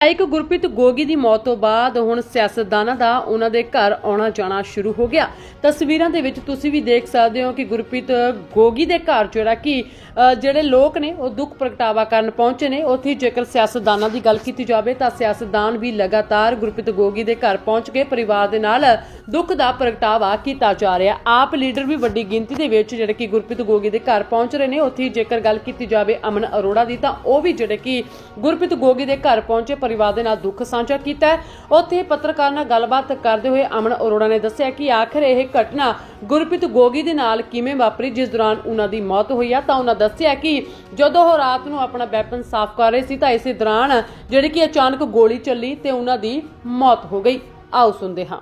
ਇੱਕ ਗੁਰਪ੍ਰੀਤ ਗੋਗੀ ਦੀ ਮੌਤ ਤੋਂ ਬਾਅਦ ਹੁਣ ਸਿਆਸਤਦਾਨਾਂ ਦਾ ਉਹਨਾਂ ਦੇ ਘਰ ਆਉਣਾ ਜਾਣਾ ਸ਼ੁਰੂ ਹੋ ਗਿਆ। ਤਸਵੀਰਾਂ ਦੇ ਵਿੱਚ ਤੁਸੀਂ ਵੀ ਦੇਖ ਸਕਦੇ ਹੋ ਕਿ ਗੁਰਪ੍ਰੀਤ ਗੋਗੀ ਦੇ ਘਰ ਜਿਹੜਾ ਕਿ ਜਿਹੜੇ ਲੋਕ ਨੇ, ਉਹ ਦੁੱਖ ਪ੍ਰਗਟਾਵਾ ਕਰਨ ਪਹੁੰਚੇ ਨੇ। ਉੱਥੇ ਜੇਕਰ ਸਿਆਸਤਦਾਨਾਂ ਦੀ ਗੱਲ ਕੀਤੀ ਜਾਵੇ ਤਾਂ ਸਿਆਸਤਦਾਨ ਵੀ ਲਗਾਤਾਰ ਗੁਰਪ੍ਰੀਤ ਗੋਗੀ ਦੇ ਘਰ ਪਹੁੰਚ ਕੇ ਪਰਿਵਾਰ ਦੇ ਨਾਲ ਦੁੱਖ ਦਾ ਪ੍ਰਗਟਾਵਾ ਕੀਤਾ ਜਾ ਰਿਹਾ। ਆਪ ਲੀਡਰ ਵੀ ਵੱਡੀ ਗਿਣਤੀ ਦੇ ਵਿੱਚ ਜਿਹੜੇ ਕਿ ਗੁਰਪ੍ਰੀਤ ਗੋਗੀ ਦੇ ਘਰ ਪਹੁੰਚ ਰਹੇ ਨੇ। ਉੱਥੇ ਜੇਕਰ ਗੱਲ ਕੀਤੀ ਜਾਵੇ ਅਮਨ ਅਰੋੜਾ ਦੀ ਤਾਂ ਉਹ ਵੀ ਜਿਹੜੇ ਕਿ ਗੁਰਪ੍ਰੀਤ ਗੋਗੀ ਦੇ ਘਰ ਪਹੁੰਚੇ ਪਰਿਵਾਰ ਦੇ ਨਾਲ ਦੁੱਖ ਸਾਂਝਾ ਕੀਤਾ ਉੱਥੇ ਪੱਤਰਕਾਰ ਨਾਲ ਗੱਲਬਾਤ ਕਰਦੇ ਹੋਏ ਅਮਨ ਅਰੋੜਾ ਨੇ ਦੱਸਿਆ ਕਿ ਆਖਰ ਇਹ ਘਟਨਾ ਗੁਰਪ੍ਰੀਤ ਗੋਗੀ ਦੇ ਨਾਲ ਕਿਵੇਂ ਵਾਪਰੀ ਜਿਸ ਦੌਰਾਨ ਉਹਨਾਂ ਦੀ ਮੌਤ ਹੋਈ ਆ। ਤਾਂ ਉਹਨਾਂ ਦੱਸਿਆ ਕਿ ਜਦੋਂ ਉਹ ਰਾਤ ਨੂੰ ਆਪਣਾ ਵੈਪਨ ਸਾਫ਼ ਕਰ ਰਹੇ ਸੀ ਤਾਂ ਇਸੇ ਦੌਰਾਨ ਜਿਹੜੀ ਕਿ ਅਚਾਨਕ ਗੋਲੀ ਚੱਲੀ ਤੇ ਉਹਨਾਂ ਦੀ ਮੌਤ ਹੋ ਗਈ। ਆਓ ਸੁਣਦੇ ਹਾਂ।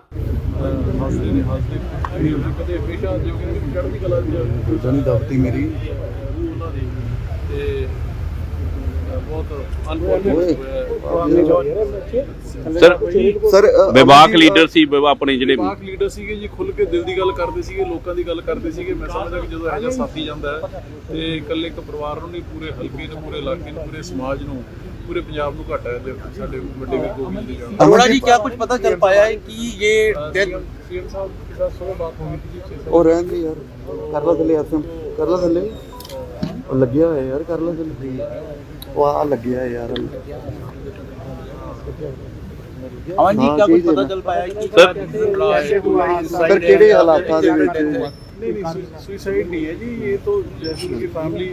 ਹਾਜ਼ਰੀ ਨੇ ਉਹਨੇ ਕਦੇ ਹਮੇਸ਼ਾ ਜੋ ਕਿ ਚੜ੍ਹਦੀ ਕਲਾ ਦੀ ਆ, ਜਨੀ ਦਫਤੀ ਮੇਰੀ। ਉਹਨਾਂ ਦੀ ਤੇ ਬਹੁਤ ਅਨਫੋਰਚੂਨੇਟ ਸਰ ਸਰ ਵਿਵਾਕ ਲੀਡਰ ਸੀ ਆਪਣੇ ਜਿਹੜੇ ਵਿਵਾਕ ਲੀਡਰ ਸੀਗੇ ਜੀ ਖੁੱਲ ਕੇ ਦਿਲ ਦੀ ਗੱਲ ਕਰਦੇ ਸੀਗੇ ਲੋਕਾਂ ਦੀ ਗੱਲ ਕਰਦੇ ਸੀਗੇ। ਮੈਂ ਸਮਝਦਾ ਕਿ ਜਦੋਂ ਇਹੋ ਜਿਹਾ ਸਾਥੀ ਜਾਂਦਾ ਹੈ ਤੇ ਇਕੱਲੇ ਇੱਕ ਪਰਿਵਾਰ ਨੂੰ ਨਹੀਂ ਪੂਰੇ ਹਲਕੇ ਨੂੰ ਪੂਰੇ ਇਲਾਕੇ ਨੂੰ ਪੂਰੇ ਸਮਾਜ ਨੂੰ ਪੂਰੇ ਪੰਜਾਬ ਨੂੰ ਘਾਟਾ ਹੈ ਸਾਡੇ ਵੱਡੇ ਵੀਰ ਗੋਬਿੰਦ ਜੀ ਜਾਨ ਅਰੋੜਾ ਜੀ ਕੀ ਕੁਝ ਪਤਾ ਚੱਲ ਪਾਇਆ ਹੈ ਕਿ ਇਹ ਡੈਥ ਸੀਐਮ ਸਾਹਿਬ ਕਿਸਾ ਸੋਹ ਬਾਤ ਹੋਈ ਸੀ ਔਰ ਰਹਿਣ ਦੇ ਯਾਰ ਕਰ ਲਾ ਥੱਲੇ ਆਸਮ ਕਰ ਲਾ ਥੱਲੇ। ਲੱਗਿਆ ਹੋਇਆ ਯਾਰ ਕਰ ਲਾ ਥੱਲੇ ਉਹ ਆ ਲੱਗਿਆ ਯਾਰ अमन जी हाँ, क्या कुछ कीजिए पता ना। चल पाया है कि सर- ਸਰ ਕਿਹੜੇ ਹਾਲਾਤਾਂ ਦੇ ਵਿੱਚ नहीं नहीं सुसाइड नहीं है जी ये तो जैसे उनकी फैमिली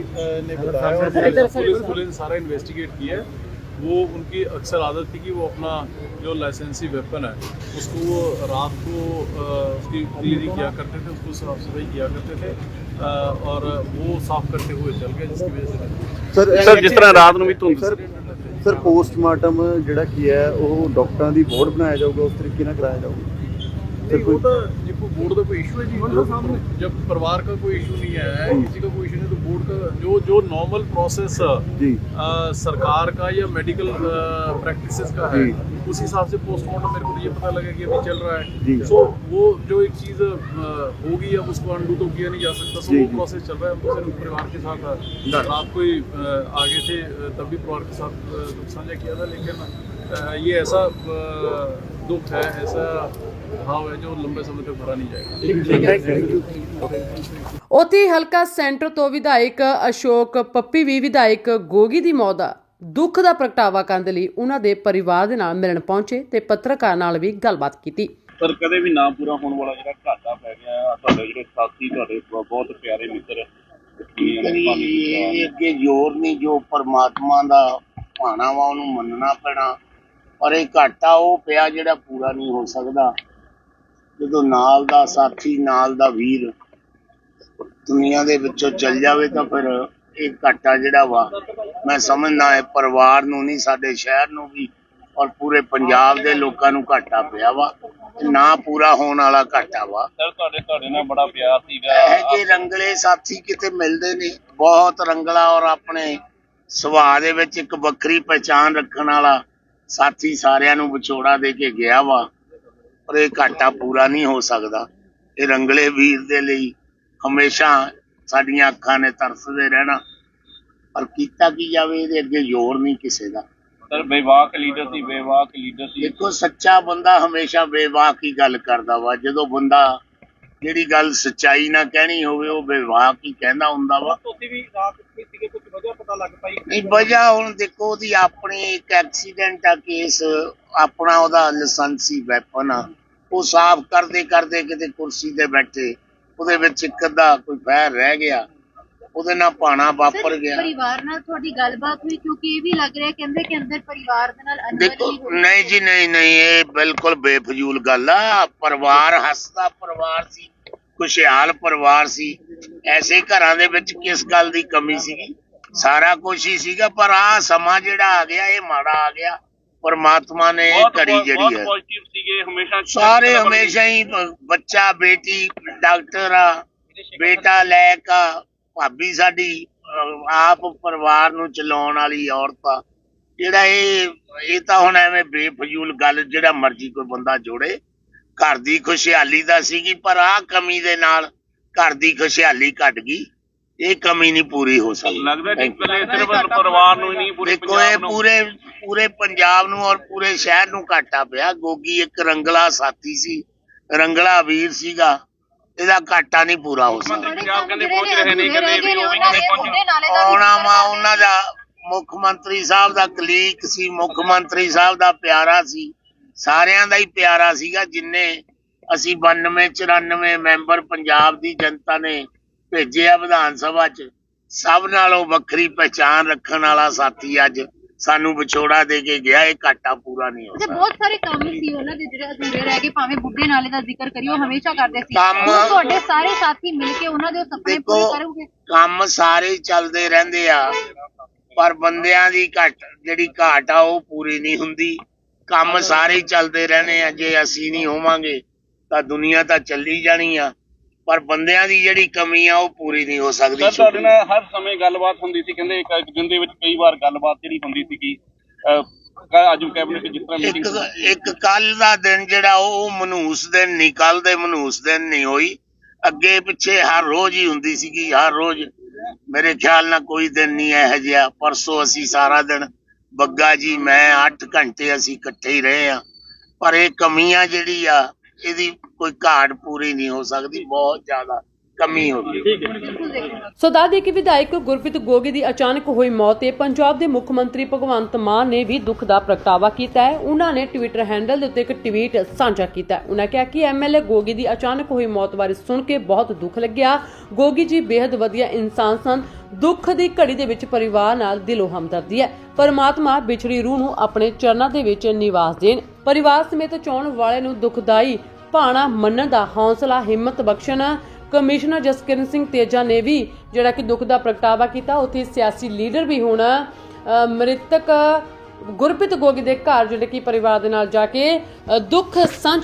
ने बताया और पुलिस पुलिस ने सारा इन्वेस्टिगेट किया है वो उनकी अक्सर आदत थी कि वो अपना जो लाइसेंसी वेपन है उसको वो रात को अ, उसकी क्लीनिंग किया करते थे उसको साफ सफाई किया करते थे अ, और वो साफ करते हुए चल गए जिसकी वजह से ਸਰ ਸਰ ਜਿਸ ਤਰ੍ਹਾਂ ਰਾਤ ਨੂੰ ਵੀ ਧੁੰਦ ਸਰ ਸਰ ਪੋਸਟਮਾਰਟਮ ਜਿਹੜਾ ਕੀ ਹੈ ਉਹ ਡਾਕਟਰਾਂ ਦੀ ਬੋਰਡ ਬਣਾਇਆ ਜਾਊਗਾ ਉਸ ਤਰੀਕੇ ਨਾਲ ਕਰਾਇਆ ਜਾਊਗਾ नहीं वो तो ये कोई बोर्ड का कोई इशू है जी जो- जब परिवार का कोई इशू नहीं है किसी का कोई इशू नहीं तो बोर्ड का जो जो नॉर्मल प्रोसेस सरकार का या मेडिकल प्रैक्टिसेस का है। उस हिसाब से पोस्टमार्टम मेरे को ये पता लगा कि अभी चल रहा है सो वो जो एक चीज़ होगी अब उसको अंडू तो किया नहीं जा सकता। सो वो प्रोसेस चल रहा है हम परिवार के साथ रात को ही आगे थे तब भी परिवार के साथ साझा किया था लेकिन ये ऐसा दुख है ऐसा भाव है जो लंबे समय तक भरा नहीं जाएगा ਉੱਥੇ ਹੀ ਹਲਕਾ ਸੈਂਟਰ ਤੋਂ ਵਿਧਾਇਕ ਅਸ਼ੋਕ ਪੱਪੀ ਵੀ ਵਿਧਾਇਕ ਗੋਗੀ ਦੀ ਮੌਤ ਦਾ ਦੁੱਖ ਦਾ ਪ੍ਰਗਟਾਵਾ ਕਰਨ ਦੇ ਲਈ ਉਹਨਾਂ ਦੇ ਪਰਿਵਾਰ ਦੇ ਨਾਲ ਮਿਲਣ ਪਹੁੰਚੇ ਤੇ ਪੱਤਰਕਾਰ ਨਾਲ ਵੀ ਗੱਲਬਾਤ ਕੀਤੀ ਪਰ ਕਦੇ ਵੀ ਨਾ ਪੂਰਾ ਹੋਣ ਵਾਲਾ ਜਿਹੜਾ ਘਾਟਾ ਪੈ ਗਿਆ ਆ ਤੁਹਾਡੇ ਜਿਹੜੇ ਸਾਥੀ ਤੁਹਾਡੇ ਬ- ਬਹੁਤ ਪਿਆਰੇ ਮਿੱਤਰ ਕੀ ਕਰੀਏ ਇਹ ਅੱਗੇ ਜ਼ੋਰ ਨਹੀਂ ਜੋ ਪਰਮਾਤਮਾ ਦਾ ਭਾਣਾ ਵਾ ਉਹਨੂੰ ਮੰਨਣਾ ਪੈਣਾ ਪਰ ਇਹ ਘਾਟਾ ਉਹ ਪਿਆ ਜਿਹੜਾ ਪੂਰਾ ਨਹੀਂ ਹੋ ਸਕਦਾ। ਜਦੋਂ ਨਾਲ ਦਾ ਸਾਥੀ ਨਾਲ ਦਾ ਵੀਰ ਦੁਨੀਆ ਦੇ ਵਿੱਚੋਂ ਚੱਲ ਜਾਵੇ ਤਾਂ ਫਿਰ ਇਹ ਘਾਟਾ ਜਿਹੜਾ ਵਾ ਮੈਂ ਸਮਝਦਾ ਹੈ ਪਰਿਵਾਰ ਨੂੰ ਨਹੀਂ ਸਾਡੇ ਸ਼ਹਿਰ ਨੂੰ ਵੀ ਔਰ ਪੂਰੇ ਪੰਜਾਬ ਦੇ ਲੋਕਾਂ ਨੂੰ ਘਾਟਾ ਪਿਆ ਵਾ। ਨਾ ਪੂਰਾ ਹੋਣ ਵਾਲਾ ਘਾਟਾ ਵਾ। ਸਰ ਤੁਹਾਡੇ ਤੁਹਾਡੇ ਨਾਲ ਬੜਾ ਪਿਆਰ ਸੀਗਾ ਇਹ ਜਿਹੇ ਰੰਗਲੇ ਸਾਥੀ ਕਿਤੇ ਮਿਲਦੇ ਨੇ ਬਹੁਤ ਰੰਗਲਾ ਔਰ ਆਪਣੇ ਸੁਭਾਅ ਦੇ ਵਿੱਚ ਇੱਕ ਵੱਖਰੀ ਪਛਾਣ ਰੱਖਣ ਵਾਲਾ ਸਾਥੀ ਸਾਰਿਆਂ ਨੂੰ ਵਿਛੋੜਾ ਦੇ ਕੇ ਗਿਆ ਵਾ ਪਰ ਇਹ ਘਾਟਾ ਪੂਰਾ ਨਹੀਂ ਹੋ ਸਕਦਾ। ਇਹ ਰੰਗਲੇ ਵੀਰ ਦੇ ਲਈ ਹਮੇਸ਼ਾ ਸਾਡੀਆਂ ਅੱਖਾਂ ਨੇ ਤਰਸਦੇ ਰਹਿਣਾ। ਪਰ ਕੀਤਾ ਕੀ ਜਾਵੇ ਇਹਦੇ ਅੱਗੇ ਜ਼ੋਰ ਨਹੀਂ ਕਿਸੇ ਦਾ। ਸਰ ਬੇਵਾਕ ਲੀਡਰ ਸੀ ਬੇਵਾਕ ਲੀਡਰ ਸੀ। ਦੇਖੋ ਸੱਚਾ ਬੰਦਾ ਹਮੇਸ਼ਾ ਬੇਵਾਕ ਹੀ ਗੱਲ ਕਰਦਾ ਵਾ। ਜਦੋਂ ਬੰਦਾ ਜਿਹੜੀ ਗੱਲ ਸੱਚਾਈ ਨਾ ਕਹਿਣੀ ਹੋਵੇ ਉਹ ਬੇਵਾਕ ਹੀ ਕਹਿੰਦਾ ਹੁੰਦਾ ਵਾ। ਤੁਸੀਂ ਵੀ ਰਾਤ ਸੀਗੇ ਕੁਝ ਵਜ੍ਹਾ ਪਤਾ ਲੱਗ ਪਾਈ? ਨਹੀਂ ਵਜ੍ਹਾ ਹੁਣ ਦੇਖੋ ਉਹਦੀ ਆਪਣੀ ਇੱਕ ਐਕਸੀਡੈਂਟ ਆ ਕੇਸ ਆਪਣਾ ਉਹਦਾ ਲਾਇਸੈਂਸੀ ਵੈਪਨ ਆ। ਉਹ ਸਾਫ਼ ਕਰਦੇ ਕਰਦੇ ਕਿਤੇ ਕੁਰਸੀ ਤੇ ਬੈਠੇ। ਉਹਦੇ ਵਿੱਚ ਇੱਕ ਅੱਧਾ ਕੋਈ ਫੈਰ ਰਹਿ ਗਿਆ। ਉਹਦੇ ਨਾਲ ਪਾਣਾ ਵਾਪਰ ਗਿਆ। ਪਰਿਵਾਰ ਨਾਲ ਤੁਹਾਡੀ ਗੱਲਬਾਤ ਹੋਈ ਕਿਉਂਕਿ ਇਹ ਵੀ ਲੱਗ ਰਿਹਾ ਕਹਿੰਦੇ ਕਿ ਅੰਦਰ ਪਰਿਵਾਰ ਦੇ ਨਾਲ ਦੇਖੋ ਨਹੀਂ ਜੀ ਨਹੀਂ ਨਹੀਂ ਇਹ ਬਿਲਕੁਲ ਬੇਫਜ਼ੂਲ ਗੱਲ ਆ। ਪਰਿਵਾਰ ਹੱਸਦਾ ਪਰਿਵਾਰ ਸੀ ਖੁਸ਼ਹਾਲ ਪਰਿਵਾਰ ਸੀ। ਐਸੇ ਘਰਾਂ ਦੇ ਵਿੱਚ ਕਿਸ ਗੱਲ ਦੀ ਕਮੀ ਸੀਗੀ? ਸਾਰਾ ਕੁਝ ਹੀ ਸੀਗਾ ਪਰ ਆ ਸਮਾਂ ਜਿਹੜਾ ਆ ਗਿਆ ਇਹ ਮਾੜਾ ਆ ਗਿਆ। ਪਰਮਾਤਮਾ ਨੇ ਇਹ ਘੜੀ ਜਿਹੜੀ ਹੈ। ਸਾਰੇ ਹਮੇਸ਼ਾ ਹੀ ਬੱਚਾ ਬੇਟੀ ਡਾਕਟਰ ਆ ਬੇਟਾ ਲੈਕ ਆ ਭਾਬੀ ਸਾਡੀ ਆਪ ਪਰਿਵਾਰ ਨੂੰ ਚਲਾਉਣ ਵਾਲੀ ਔਰਤ ਆ। ਜਿਹੜਾ ਇਹ ਇਹ ਤਾਂ ਹੁਣ ਐਵੇਂ ਬੇਫਜ਼ੂਲ ਗੱਲ ਜਿਹੜਾ ਮਰਜ਼ੀ ਕੋਈ ਬੰਦਾ ਜੋੜੇ। ਘਰ ਦੀ ਖੁਸ਼ਹਾਲੀ ਦਾ ਸੀਗੀ ਪਰ ਆ ਕਮੀ ਦੇ ਨਾਲ ਘਰ ਦੀ ਖੁਸ਼ਹਾਲੀ ਘਟ ਗਈ। ਇਹ ਕਮੀ ਨਹੀਂ ਪੂਰੀ ਹੋ ਸਕਦੀ। ਲੱਗਦਾ ਕਿ. ਇਕੱਲੇ ਸਿਰਫ ਪਰਿਵਾਰ ਨੂੰ ਹੀ ਨਹੀਂ ਪੂਰੇ ਦੇਖੋ ਇਹ ਪੰਜਾਬ ਨੂੰ। ਪੂਰੇ ਪੂਰੇ ਪੰਜਾਬ ਨੂੰ ਔਰ ਪੂਰੇ ਸ਼ਹਿਰ ਨੂੰ ਘਾਟਾ ਪਿਆ। ਗੋਗੀ ਇੱਕ ਰੰਗਲਾ ਸਾਥੀ ਸੀ ਰੰਗਲਾ ਵੀਰ ਸੀਗਾ। ਇਹਦਾ ਘਾਟਾ ਨਹੀਂ ਪੂਰਾ ਹੋ ਸਕਦਾ। ਪੰਜਾਬ ਕਹਿੰਦੇ ਪਹੁੰਚ ਰਹੇ ਨੇ, ਅਧੂਰੇ ਕਹਿੰਦੇ ਵੀ ਉਹ ਵੀ ਕਹਿੰਦੇ ਆਉਣਾ ਕਰ ਉਹਨਾਂ ਦਾ ਮੁੱਖ ਮੰਤਰੀ ਸਾਹਿਬ ਦਾ ਕਲੀਕ ਸੀ ਮੁੱਖ ਮੰਤਰੀ ਸਾਹਿਬ ਦਾ ਪਿਆਰਾ ਸੀ। ਸਾਰਿਆਂ ਦਾ ਹੀ ਪਿਆਰਾ ਸੀਗਾ ਜਿੰਨੇ ਅਸੀਂ 92 94 ਮੈਂਬਰ ਪੰਜਾਬ ਦੀ ਜਨਤਾ ਨੇ ਭੇਜਿਆ ਵਿਧਾਨ ਸਭਾ 'ਚ ਸਭ ਨਾਲੋਂ ਵੱਖਰੀ ਪਹਿਚਾਨ ਰੱਖਣ ਵਾਲਾ ਸਾਥੀ ਅੱਜ ਸਾਨੂੰ ਵਿਛੋੜਾ ਦੇ ਕੇ ਗਿਆ ਇਹ ਘਾਟਾ ਪੂਰਾ ਨਹੀਂ ਹੋ ਤੇ ਸਕਦਾ। ਬਹੁਤ ਸਾਰੇ ਕੰਮ ਸੀ ਉਹਨਾਂ ਦੇ ਜਿਹੜੇ ਅਧੂਰੇ ਰਹਿ ਗਏ ਭਾਵੇਂ ਬੁੱਢੇ ਨਾਲੇ ਦਾ ਜ਼ਿਕਰ ਉਹ ਹਮੇਸ਼ਾ ਕਰਦੇ ਸੀ। ਕੰਮ- ਤੁਹਾਡੇ ਸਾਰੇ ਸਾਥੀ ਮਿਲ ਕੇ ਉਹਨਾਂ ਦੇ ਸੁਪਨੇ ਪੂਰੇ ਕਰੋਗੇ। ਕੰਮ ਸਾਰੇ ਚੱਲਦੇ ਰਹਿੰਦੇ ਆ ਪਰ ਬੰਦਿਆਂ ਦੀ ਘਟ ਜਿਹੜੀ ਘਾਟ ਆ ਉਹ ਪੂਰੀ ਨਹੀਂ ਹੁੰਦੀ। ਕੰਮ ਸਾਰੇ ਹੀ ਚੱਲਦੇ ਰਹਿਣੇ ਆ ਜੇ ਅਸੀਂ ਨਹੀਂ ਹੋਵਾਂਗੇ ਤਾਂ ਦੁਨੀਆ ਤਾਂ ਚੱਲੀ ਜਾਣੀ ਆ। ਪਰ ਬੰਦਿਆਂ ਦੀ ਜਿਹੜੀ ਕਮੀ ਆ ਉਹ ਪੂਰੀ ਨਹੀਂ ਹੋ ਸਕਦੀ ਸਰ ਤੁਹਾਡੇ ਨਾਲ ਹਰ ਸਮੇਂ ਗੱਲਬਾਤ ਹੁੰਦੀ ਸੀ ਕਹਿੰਦੇ ਇੱਕ ਇੱਕ ਦਿਨ ਦੇ ਵਿੱਚ ਕਈ ਵਾਰ ਗੱਲਬਾਤ ਜਿਹੜੀ ਹੁੰਦੀ ਸੀਗੀ ਅੱਜ ਕੈਬਨਿਟ ਜਿਸ ਤਰ੍ਹਾਂ ਮੀਟਿੰਗ ਇੱਕ ਕੱਲ ਦਾ ਦਿਨ ਜਿਹੜਾ ਉਹ ਮਨੂਸ ਦਿਨ ਨਹੀਂ ਕੱਲ ਦੇ ਮਨੂਸ ਦਿਨ ਨਹੀਂ ਹੋਈ। ਅੱਗੇ ਪਿੱਛੇ ਹਰ ਰੋਜ਼ ਹੀ ਹੁੰਦੀ ਸੀਗੀ ਹਰ ਰੋਜ਼। ਮੇਰੇ ਖਿਆਲ ਨਾਲ ਕੋਈ ਦਿਨ ਨਹੀਂ ਇਹੋ ਜਿਹਾ ਪਰਸੋਂ ਅਸੀਂ ਸਾਰਾ ਦਿਨ ਬੱਗਾ ਜੀ ਮੈਂ 8 ਘੰਟੇ ਅਸੀਂ ਇਕੱਠੇ ਹੀ ਰਹੇ ਆ ਪਰ ਇਹ ਕਮੀਆਂ ਜਿਹੜੀ ਆ ਇਹਦੀ ਕੋਈ ਘਾਟ ਪੂਰੀ ਨਹੀਂ ਹੋ ਸਕਦੀ ਬਹੁਤ ਜ਼ਿਆਦਾ ਕਮੀ ਹੋ ਗਈ। ਸੋ ਦਈਏ ਕਿ ਵਿਧਾਇਕ ਗੁਰਪ੍ਰੀਤ ਗੋਗੀ ਦੀ ਅਚਾਨਕ ਹੋਈ ਮੌਤ ਤੇ ਪੰਜਾਬ ਦੇ ਮੁੱਖ ਮੰਤਰੀ ਭਗਵੰਤ ਮਾਨ ਨੇ ਵੀ ਦੁੱਖ ਦਾ ਪ੍ਰਗਟਾਵਾ ਕੀਤਾ ਹੈ। ਉਹਨਾਂ ਨੇ ਟਵਿੱਟਰ ਹੈਂਡਲ ਦੇ ਉੱਤੇ ਇੱਕ ਟਵੀਟ ਸਾਂਝਾ ਕੀਤਾ। ਉਹਨਾਂ ਕਿਹਾ ਕਿ ਐਮਐਲਏ ਗੋਗੀ ਦੀ ਅਚਾਨਕ ਹੋਈ ਮੌਤ ਬਾਰੇ ਸੁਣ ਕੇ ਬਹੁਤ ਦੁੱਖ ਲੱਗਿਆ। ਗੋਗੀ ਜੀ ਬੇहद ਵਧੀਆ ਇਨਸਾਨ ਸਨ। ਦੁੱਖ ਦੀ ਘੜੀ ਦੇ ਵਿੱਚ ਪਰਿਵਾਰ ਨਾਲ ਦਿਲੋਂ ਹਮਦਰਦੀ ਹੈ। ਪਰਮਾਤਮਾ ਵਿਛੜੀ ਰੂਹ ਨੂੰ ਆਪਣੇ ਚਰਨਾਂ ਦੇ ਵਿੱਚ ਨਿਵਾਸ ਦੇਣ। ਪਰਿਵਾਰ ਸਮੇਤ ਚਾਹਣ ਵਾਲੇ ਨੂੰ ਦੁਖਦਾਈ ਭਾਣਾ ਮੰਨਣ ਦਾ ਹੌਸਲਾ ਹਿੰਮਤ ਬਖਸ਼ਣ। ਕਮਿਸ਼ਨਰ ਜਸਕਿਰਨ ਸਿੰਘ ਤੇਜਾ ਨੇ ਵੀ ਜਿਹੜਾ ਕਿ ਦੁੱਖ ਦਾ ਪ੍ਰਗਟਾਵਾ ਕੀਤਾ, ਉੱਥੇ ਸਿਆਸੀ ਲੀਡਰ ਵੀ ਹੁਣ ਮ੍ਰਿਤਕ ਗੁਰਪ੍ਰੀਤ ਗੋਗੀ ਦੇ ਘਰ ਜਿਹੜੇ ਕਿ ਪਰਿਵਾਰ ਦੇ ਨਾਲ ਜਾ ਕੇ ਦੁੱਖ ਸਾਂਝ